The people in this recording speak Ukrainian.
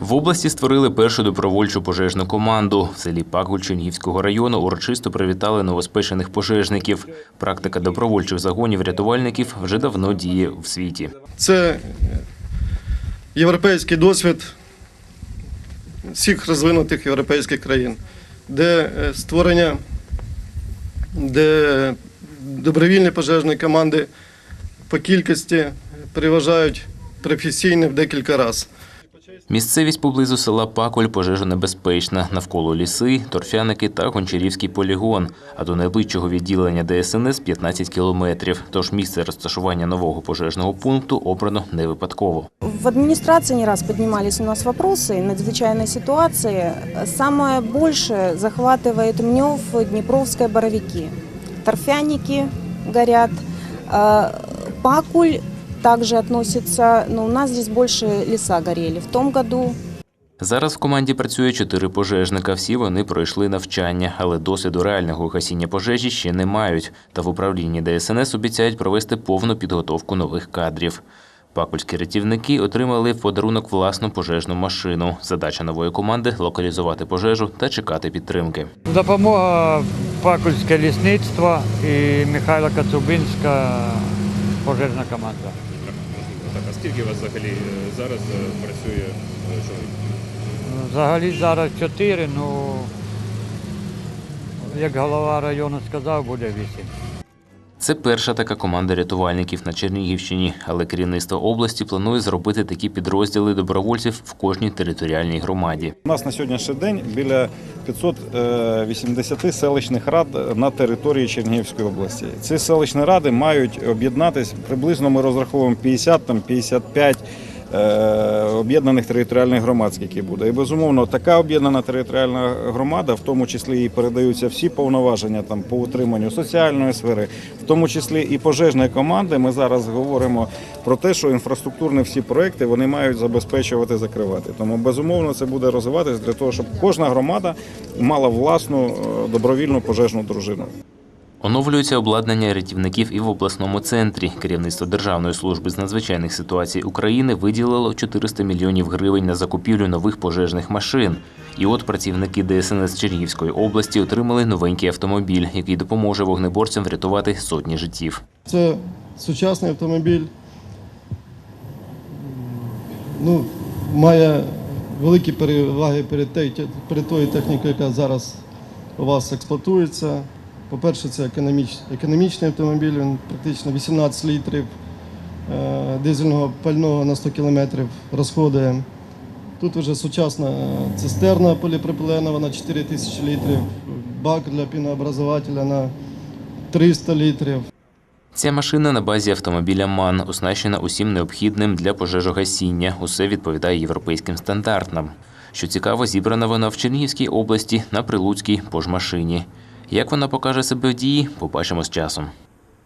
В області створили першу добровольчу пожежну команду. В селі Пакуль Чернігівського району урочисто привітали новоспечених пожежників. Практика добровольчих загонів рятувальників вже давно діє в світі. Це європейський досвід всіх розвинутих європейських країн, де е, створення, де добровільні пожежні команди по кількості переважають професійні в декілька разів. Місцевість поблизу села Паколь пожежонебезпечна. Навколо ліси, торфяники та гончарівський полігон. А до найближчого відділення ДСНС 15 кілометрів. Тож місце розташування нового пожежного пункту обрано не випадково. В администрации не раз поднимались у нас вопросы надзвычайной ситуации. Самое большее захватывает Мнев, Днепровская, Боровики. Торфяники горят. Э, Пакуль также относится, но у нас здесь больше леса горели. В том году Зараз в команді працює чотири пожежника. Всі вони пройшли навчання, але досвіду реального гасіння пожежі ще не мають. Та в управлінні ДСНС обіцяють провести повну підготовку нових кадрів. Пакульські рятівники отримали в подарунок власну пожежну машину. Задача нової команди локалізувати пожежу та чекати підтримки. Допомога Пакульське лісництво і Михайла Кацубинська пожежна команда. Так, а скільки у вас взагалі е, зараз е, працює е, чоловік? Взагалі зараз чотири, ну як голова району сказав, буде вісім. Це перша така команда рятувальників на Чернігівщині, але керівництво області планує зробити такі підрозділи добровольців в кожній територіальній громаді. У нас на сьогоднішній день біля 580 селищних рад на території Чернігівської області. Ці селищні ради мають об'єднатись приблизно. Ми розраховуємо 50 там 55 е, об'єднаних територіальних громад, скільки буде. І безумовно, така об'єднана територіальна громада, в тому числі і передаються всі повноваження там по утриманню соціальної сфери, в тому числі і пожежної команди. Ми зараз говоримо про те, що інфраструктурні всі проекти вони мають забезпечувати закривати. Тому безумовно це буде розвиватися для того, щоб кожна громада мала власну е, добровільну пожежну дружину. Оновлюється обладнання рятівників і в обласному центрі. Керівництво Державної служби з надзвичайних ситуацій України виділило 400 мільйонів гривень на закупівлю нових пожежних машин. І от працівники ДСНС Чернігівської області отримали новенький автомобіль, який допоможе вогнеборцям врятувати сотні життів. Це сучасний автомобіль. Ну, має великі переваги перед, тою технікою, яка зараз у вас експлуатується. По-перше, це економіч, економічний автомобіль, він практично 18 літрів е, дизельного пального на 100 кілометрів розходує. Тут вже сучасна цистерна поліпропиленова на 4 тисячі літрів, бак для пінообразователя на 300 літрів. Ця машина на базі автомобіля МАН оснащена усім необхідним для пожежогасіння. Усе відповідає європейським стандартам. Що цікаво, зібрана вона в Чернігівській області на Прилуцькій пожмашині. Як вона покаже себе в дії, побачимо з часом.